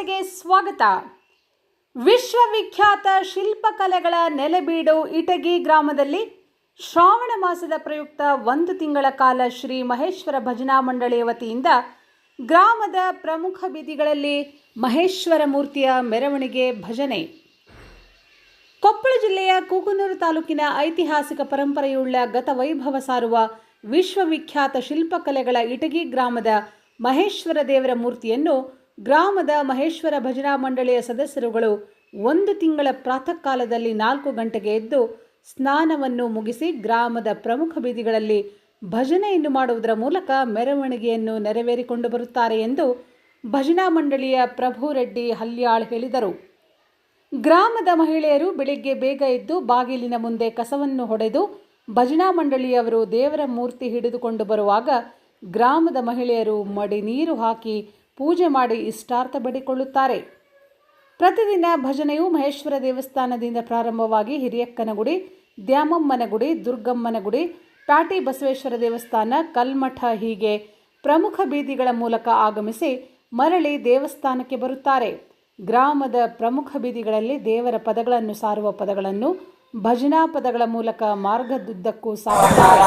ಸ್ವಾಗತ. ವಿಶ್ವವಿಖ್ಯಾತ ಶಿಲ್ಪಕಲೆಗಳ ನೆಲೆಬೀಡು ಇಟಗಿ ಗ್ರಾಮದಲ್ಲಿ ಶ್ರಾವಣ ಮಾಸದ ಪ್ರಯುಕ್ತ ಒಂದು ತಿಂಗಳ ಕಾಲ ಶ್ರೀ ಮಹೇಶ್ವರ ಭಜನಾ ಮಂಡಳಿಯ ವತಿಯಿಂದ ಗ್ರಾಮದ ಪ್ರಮುಖ ಬೀದಿಗಳಲ್ಲಿ ಮಹೇಶ್ವರ ಮೂರ್ತಿಯ ಮೆರವಣಿಗೆ ಭಜನೆ. ಕೊಪ್ಪಳ ಜಿಲ್ಲೆಯ ಕೂಗನೂರು ತಾಲೂಕಿನ ಐತಿಹಾಸಿಕ ಪರಂಪರೆಯುಳ್ಳ ಗತವೈಭವ ಸಾರುವ ವಿಶ್ವವಿಖ್ಯಾತ ಶಿಲ್ಪಕಲೆಗಳ ಇಟಗಿ ಗ್ರಾಮದ ಮಹೇಶ್ವರ ದೇವರ ಮೂರ್ತಿಯನ್ನು ಗ್ರಾಮದ ಮಹೇಶ್ವರ ಭಜನಾ ಮಂಡಳಿಯ ಸದಸ್ಯರುಗಳು ಒಂದು ತಿಂಗಳ ಪ್ರಾತಃ ಕಾಲದಲ್ಲಿ ನಾಲ್ಕು ಗಂಟೆಗೆ ಎದ್ದು ಸ್ನಾನವನ್ನು ಮುಗಿಸಿ ಗ್ರಾಮದ ಪ್ರಮುಖ ಬೀದಿಗಳಲ್ಲಿ ಭಜನೆಯನ್ನು ಮಾಡುವುದರ ಮೂಲಕ ಮೆರವಣಿಗೆಯನ್ನು ನೆರವೇರಿಕೊಂಡು ಬರುತ್ತಾರೆ ಎಂದು ಭಜನಾ ಮಂಡಳಿಯ ಪ್ರಭು ರೆಡ್ಡಿ ಹಲ್ಯಾಳ್ ಹೇಳಿದರು. ಗ್ರಾಮದ ಮಹಿಳೆಯರು ಬೆಳಿಗ್ಗೆ ಬೇಗ ಎದ್ದು ಬಾಗಿಲಿನ ಮುಂದೆ ಕಸವನ್ನು ಹೊಡೆದು ಭಜನಾ ಮಂಡಳಿಯವರು ದೇವರ ಮೂರ್ತಿ ಹಿಡಿದುಕೊಂಡು ಬರುವಾಗ ಗ್ರಾಮದ ಮಹಿಳೆಯರು ಮಡಿ ನೀರು ಹಾಕಿ ಪೂಜೆ ಮಾಡಿ ಇಷ್ಟಾರ್ಥ ಬೇಡಿಕೊಳ್ಳುತ್ತಾರೆ. ಪ್ರತಿದಿನ ಭಜನೆಯು ಮಹೇಶ್ವರ ದೇವಸ್ಥಾನದಿಂದ ಪ್ರಾರಂಭವಾಗಿ ಹಿರಿಯಕ್ಕನ ಗುಡಿ ದ್ಯಾಮಮ್ಮನ ಗುಡಿ ದುರ್ಗಮ್ಮನ ಗುಡಿ ಪ್ಯಾಟಿ ಬಸವೇಶ್ವರ ದೇವಸ್ಥಾನ, ಕಲ್ಮಠ ಹೀಗೆ ಪ್ರಮುಖ ಬೀದಿಗಳ ಮೂಲಕ ಆಗಮಿಸಿ ಮರಳಿ ದೇವಸ್ಥಾನಕ್ಕೆ ಬರುತ್ತಾರೆ. ಗ್ರಾಮದ ಪ್ರಮುಖ ಬೀದಿಗಳಲ್ಲಿ ದೇವರ ಪದಗಳನ್ನು ಸಾರುವ ಪದಗಳನ್ನು ಭಜನಾ ಪದಗಳ ಮೂಲಕ ಮಾರ್ಗದುದ್ದಕ್ಕೂ ಸಾಗುತ್ತಾರೆ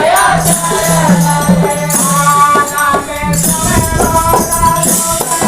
Yeah.